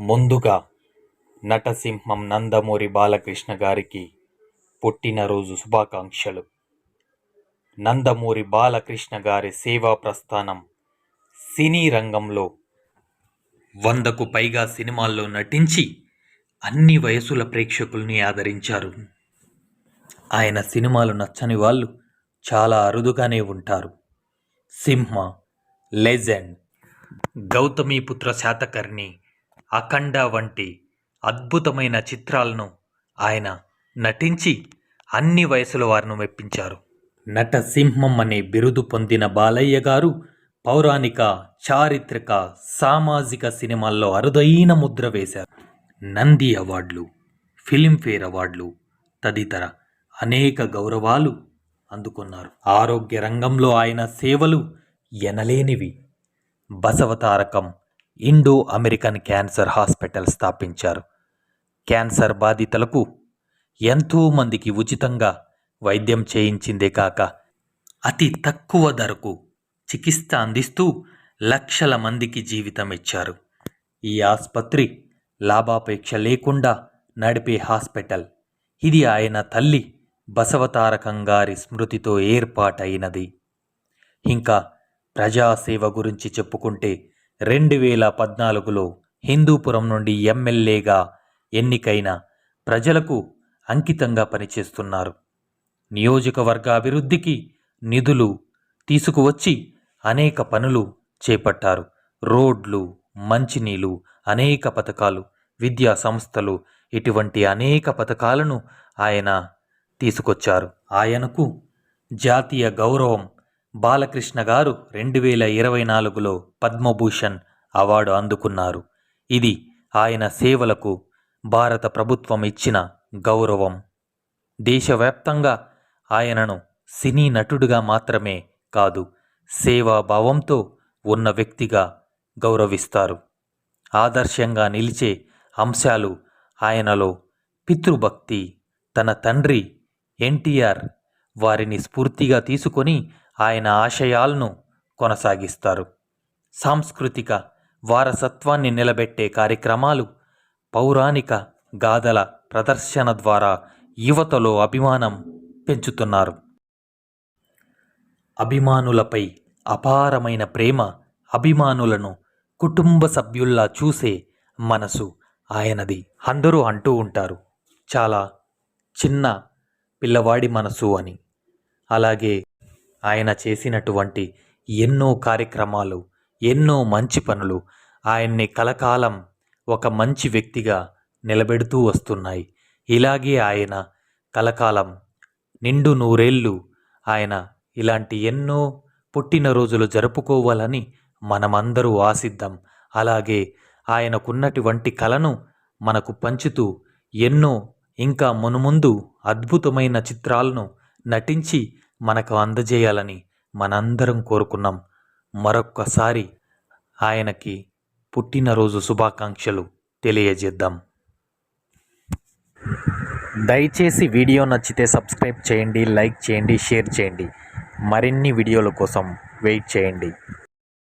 ముందుగా నటసింహం నందమూరి బాలకృష్ణ గారికి పుట్టినరోజు శుభాకాంక్షలు. నందమూరి బాలకృష్ణ గారి సేవా ప్రస్థానం సినీ రంగంలో వందకు పైగా సినిమాల్లో నటించి అన్ని వయసుల ప్రేక్షకుల్ని ఆదరించారు. ఆయన సినిమాలు నచ్చని వాళ్ళు చాలా అరుదుగానే ఉంటారు. సింహ లెజెండ్ గౌతమీపుత్ర శాతకర్ణి అఖండ వంటి అద్భుతమైన చిత్రాలను ఆయన నటించి అన్ని వయసుల వారిను మెప్పించారు. నటసింహం అనే బిరుదు పొందిన బాలయ్య గారు పౌరాణిక చారిత్రక సామాజిక సినిమాల్లో అరుదైన ముద్ర వేశారు. నంది అవార్డులు ఫిలింఫేర్ అవార్డులు తదితర అనేక గౌరవాలు అందుకున్నారు. ఆరోగ్య రంగంలో ఆయన సేవలు ఎనలేనివి. Basavatarakam Indo American cancer hospital స్థాపించారు. క్యాన్సర్ బాధితులకు ఎంతో మందికి ఉచితంగా వైద్యం చేయించిందే కాక అతి తక్కువ ధరకు చికిత్స అందిస్తూ లక్షల మందికి జీవితం ఇచ్చారు. ఈ ఆసుపత్రి లాభాపేక్ష లేకుండా నడిపే హాస్పిటల్. ఇది ఆయన తల్లి బసవతారకం గారి స్మృతితో ఏర్పాటైనది. ఇంకా ప్రజాసేవ గురించి చెప్పుకుంటే రెండు వేల పద్నాలుగులో హిందూపురం నుండి ఎమ్మెల్యేగా ఎన్నికైన ప్రజలకు అంకితంగా పనిచేస్తున్నారు. నియోజకవర్గ అభివృద్ధికి నిధులు తీసుకువచ్చి అనేక పనులు చేపట్టారు. రోడ్లు మంచినీళ్ళు అనేక పథకాలు విద్యా సంస్థలు ఇటువంటి అనేక పథకాలను ఆయన తీసుకొచ్చారు. ఆయనకు జాతీయ గౌరవం బాలకృష్ణ గారు రెండు వేల ఇరవై నాలుగులో పద్మభూషణ్ అవార్డు అందుకున్నారు. ఇది ఆయన సేవలకు భారత ప్రభుత్వం ఇచ్చిన గౌరవం. దేశవ్యాప్తంగా ఆయనను సినీ నటుడుగా మాత్రమే కాదు సేవాభావంతో ఉన్న వ్యక్తిగా గౌరవిస్తారు. ఆదర్శంగా నిలిచే అంశాలు ఆయనలో పితృభక్తి తన తండ్రి ఎన్టీఆర్ వారిని స్ఫూర్తిగా తీసుకొని ఆయన ఆశయాలను కొనసాగిస్తారు. సాంస్కృతిక వారసత్వాన్ని నిలబెట్టే కార్యక్రమాలు పౌరాణిక గాథల ప్రదర్శన ద్వారా యువతలో అభిమానం పెంచుతున్నారు. అభిమానులపై అపారమైన ప్రేమ అభిమానులను కుటుంబ సభ్యుల్లా చూసే మనసు ఆయనది అందరూ అంటూ ఉంటారు. చాలా చిన్న పిల్లవాడి మనసు అని. అలాగే ఆయన చేసినటువంటి ఎన్నో కార్యక్రమాలు ఎన్నో మంచి పనులు ఆయన్ని కలకాలం ఒక మంచి వ్యక్తిగా నిలబెడుతూ వస్తున్నాయి. ఇలాగే ఆయన కలకాలం నిండు నూరేళ్ళు ఆయన ఇలాంటి ఎన్నో పుట్టినరోజులు జరుపుకోవాలని మనమందరూ ఆశిద్దాం. అలాగే ఆయనకున్నటువంటి కళను మనకు పంచుతూ ఎన్నో ఇంకా మునుముందు అద్భుతమైన చిత్రాలను నటించి మనకు అందజేయాలని మనందరం కోరుకున్నాం. మరొక్కసారి ఆయనకి పుట్టినరోజు శుభాకాంక్షలు తెలియజేద్దాం. దయచేసి వీడియో నచ్చితే సబ్స్క్రైబ్ చేయండి లైక్ చేయండి షేర్ చేయండి. మరిన్ని వీడియోల కోసం వెయిట్ చేయండి.